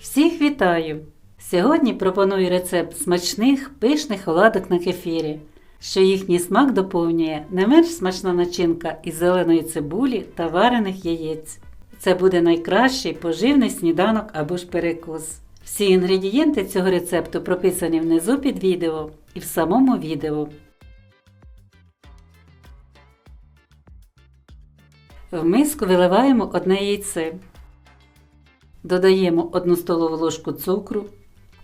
Всіх вітаю! Сьогодні пропоную рецепт смачних пишних оладок на кефірі, що їхній смак доповнює не менш смачна начинка із зеленої цибулі та варених яєць. Це буде найкращий поживний сніданок або ж перекус. Всі інгредієнти цього рецепту прописані внизу під відео і в самому відео. В миску виливаємо одне яйце. Додаємо 1 столову ложку цукру,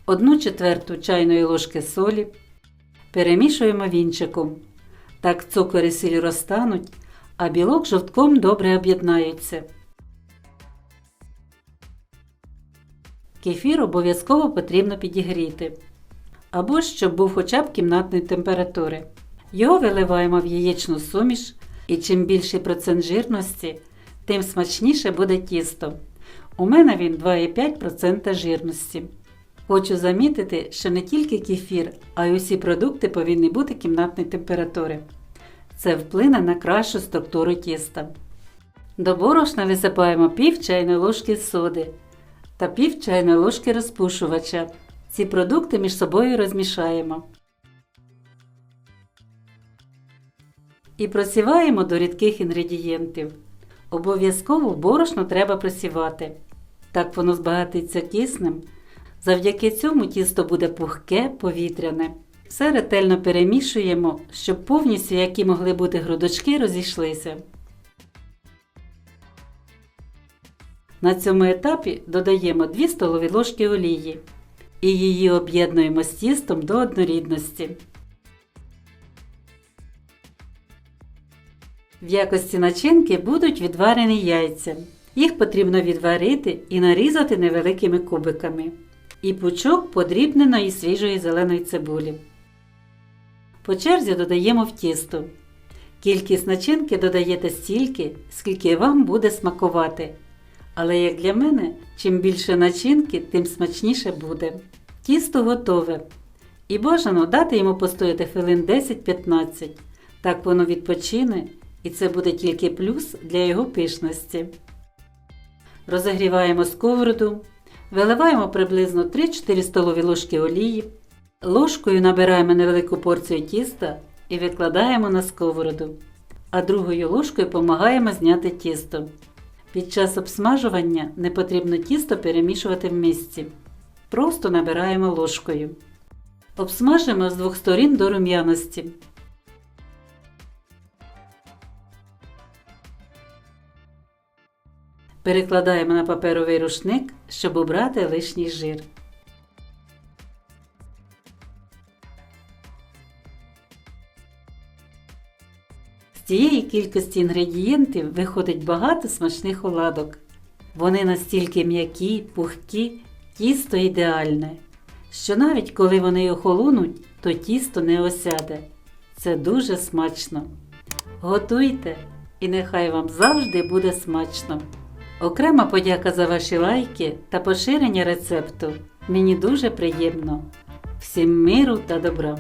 1 четверту чайної ложки солі. Перемішуємо вінчиком. Так цукор і сіль розтануть, а білок жовтком добре об'єднаються. Кефір обов'язково потрібно підігріти. Або щоб був хоча б кімнатної температури. Його виливаємо в яєчну суміш, і чим більший процент жирності, тим смачніше буде тісто. У мене він 2,5% жирності. Хочу замітити, що не тільки кефір, а й усі продукти повинні бути кімнатної температури. Це вплине на кращу структуру тіста. До борошна висипаємо пів чайної ложки соди та пів чайної ложки розпушувача. Ці продукти між собою розмішаємо. І просіваємо до рідких інгредієнтів. Обов'язково борошно треба просівати. Так воно збагатиться киснем. Завдяки цьому тісто буде пухке, повітряне. Все ретельно перемішуємо, щоб повністю, які могли бути грудочки, розійшлися. На цьому етапі додаємо 2 столові ложки олії і її об'єднуємо з тістом до однорідності. В якості начинки будуть відварені яйця. Їх потрібно відварити і нарізати невеликими кубиками. І пучок подрібненої свіжої зеленої цибулі. По черзі додаємо в тісто. Кількість начинки додаєте стільки, скільки вам буде смакувати. Але як для мене, чим більше начинки, тим смачніше буде. Тісто готове. І бажано дати йому постояти хвилин 10-15. Так воно відпочине, і це буде тільки плюс для його пишності. Розігріваємо сковороду, виливаємо приблизно 3-4 столові ложки олії, ложкою набираємо невелику порцію тіста і викладаємо на сковороду, а другою ложкою допомагаємо зняти тісто. Під час обсмажування не потрібно тісто перемішувати в місці. Просто набираємо ложкою. Обсмажимо з двох сторін до рум'яності. Перекладаємо на паперовий рушник, щоб обрати лишній жир. З цієї кількості інгредієнтів виходить багато смачних оладок. Вони настільки м'які, пухкі, тісто ідеальне, що навіть коли вони охолонуть, то тісто не осяде. Це дуже смачно. Готуйте і нехай вам завжди буде смачно! Окрема подяка за ваші лайки та поширення рецепту. Мені дуже приємно. Всім миру та добра!